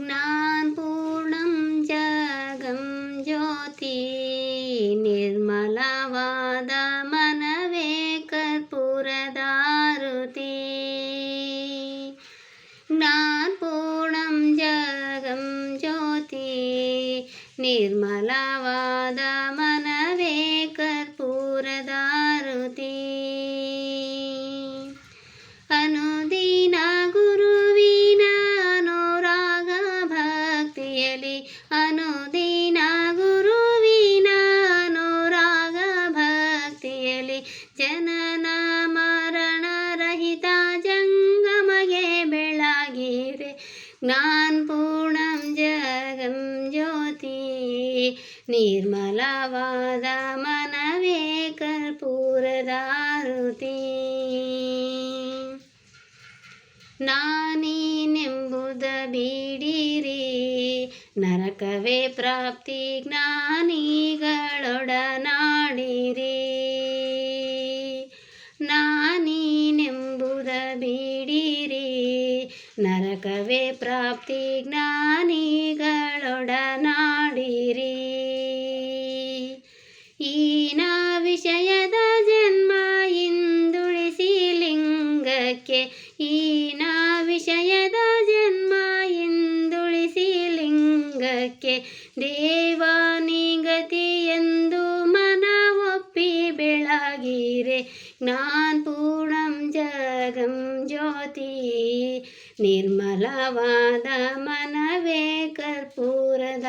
ज्ञानपूर्णं जगं ज्योति निर्मलवाद मनवे कर्पूरदारुति ज्ञानपूर्णं जगं ज्योति निर्मलवा ಬೆಳಗಿರೆ ಜ್ಞಾನಪೂರ್ಣಂ ಜಗಂ ಜ್ಯೋತಿ ನಿರ್ಮಲವಾದ ಮನವೇ ಕರ್ಪೂರದಾರುತಿ ನಾನೀನೆಂಬುದ ಬೀಡಿರಿ ನರಕವೇ ಪ್ರಾಪ್ತಿ ಜ್ಞಾನಿಗಳೊಡನಾಡಿರಿ ಪ್ರಾಪ್ತಿ ಜ್ಞಾನಿಗಳೊಡನಾಡಿರಿ. ಈನ ವಿಷಯದ ಜನ್ಮ ಇಂದುಳಿಸಿ ಲಿಂಗಕ್ಕೆ, ಈನ ವಿಷಯದ ಜನ್ಮ ಇಂದುಳಿಸಿ ಲಿಂಗಕ್ಕೆ, ದೇವಾನಿಗತಿ ಎಂದು ಮನ ಒಪ್ಪಿ ಬೆಳಗಿರೆ ಜ್ಞಾನಪೂರ್ಣಂ ಜಗಂ ಜ್ಯೋತಿ ನಿರ್ಮಲವಾದ ಮನವೇ ಕರ್ಪೂರದಾರುತಿ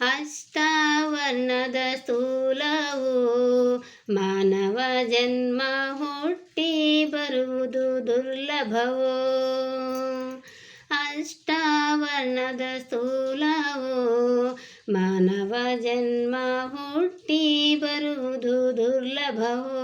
ಅಷ್ಟಾವರ್ಣದ ಸ್ಥೂಲವು ಮಾನವ ಜನ್ಮ ಹುಟ್ಟಿ ಬರುವುದು ದುರ್ಲಭವೋ? ಅಷ್ಟಾವರ್ಣದ ಸ್ಥೂಲವು ಮಾನವ ಜನ್ಮ ಹುಟ್ಟಿ ಬರುವುದು ದುರ್ಲಭವೋ?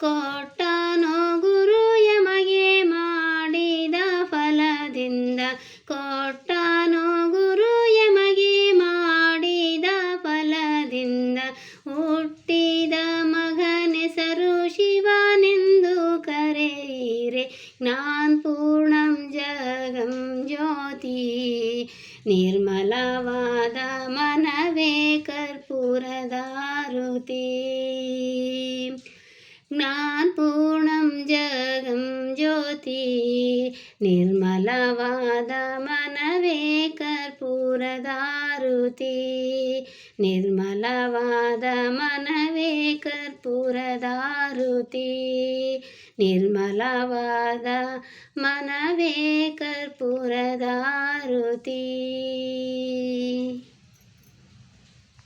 ಕೊಟ್ಟನೋ ಗುರು ಯಮಗೆ ಮಾಡಿದ ಫಲದಿಂದ. ಕೊಟ್ಟನೋ ಗುರು ಯಮಗೆ ಮಾಡಿದ ಫಲದಿಂದ. ಹುಟ್ಟಿದ ಮಗನೆಸರು ಶಿವನೆಂದು ಕರೆಯಿರೆ. ಜ್ಞಾನಪೂರ್ಣಂ ಜಗಂ ಜ್ಯೋತಿ. ನಿರ್ಮಲವಾದ ಮನವೇ ಕರ್ಪೂರದಾರುತಿ ಜ್ಯೋತಿ ನಿರ್ಮಲವಾದ ಮನವೇ ಕರ್ಪೂರದಾರುತಿ ನಿರ್ಮಲವಾದ ಮನವೇ ಕರ್ಪೂರದಾರುತಿ ನಿರ್ಮಲವಾದ ಮನವೇ ಕರ್ಪೂರದಾರುತಿ